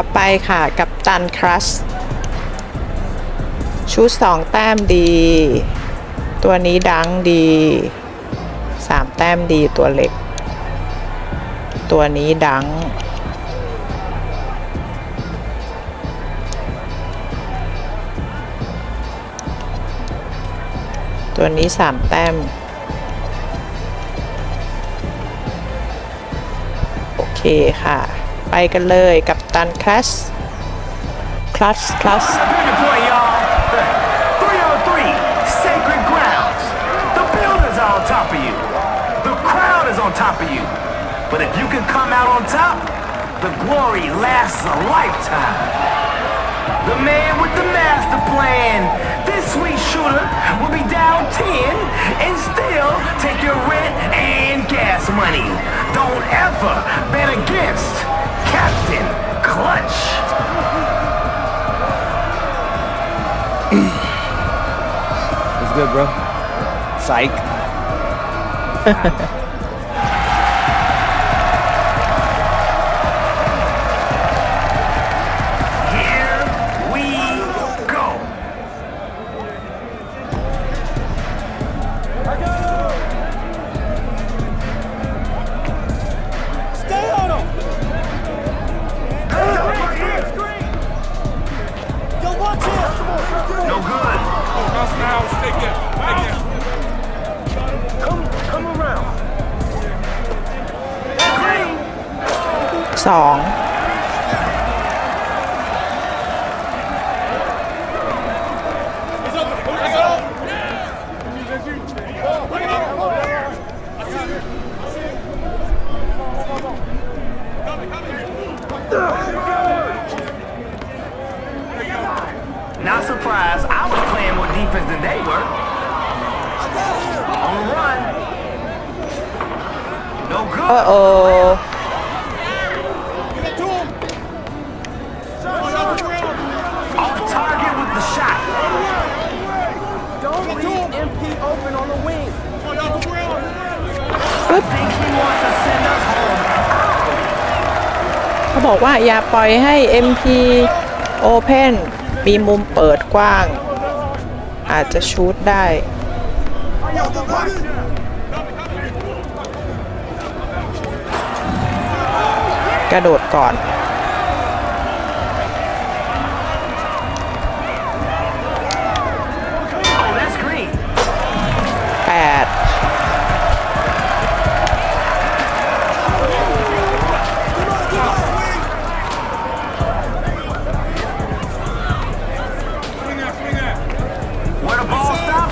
อไปค่ะกับตันครัสชุดสองแต้มดี ตัวนี้ดังดีสามแต้มดีตัวเล็ก ตัวนี้ดัง ตัวนี้สามแต้ม โอเคค่ะ ไปกันเลยกับตันคลัสคลัสคลัส Good play, y'all. 303, sacred grounds. The builders are on top of you. The crowd is on top of you. But if you can come out on top, the glory lasts a lifetime. The man with the master plan. This sweet shooter will be down 10 and still take your rent and gas money. Don't ever bet against Captain Clutch. What's good, bro? Psych. watch him! No good. Come, come around. Green. สอง I was playing more defense than they were. On the run. No เออ good. โอ Off target with the shot. Don't leave MP open on the wing. I think he wants to send us home. เขาบอกว่าอย่าปล่อยให้ MP Open มีมุมเปิดกว้าง อาจจะชูดได้ กระโดดก่อน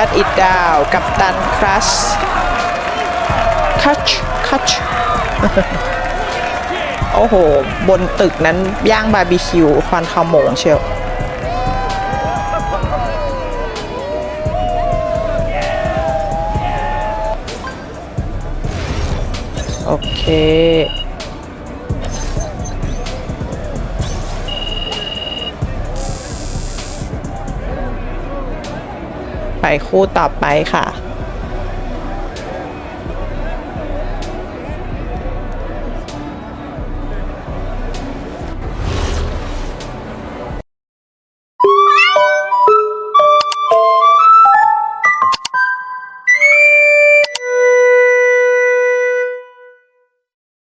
ชัดอิดดาวกับตันครัสคัชคัชโอ้โห บนตึกนั้นย่างบาร์บีคิวควันขโมงเชียวโอเค คู่ต่อไปค่ะ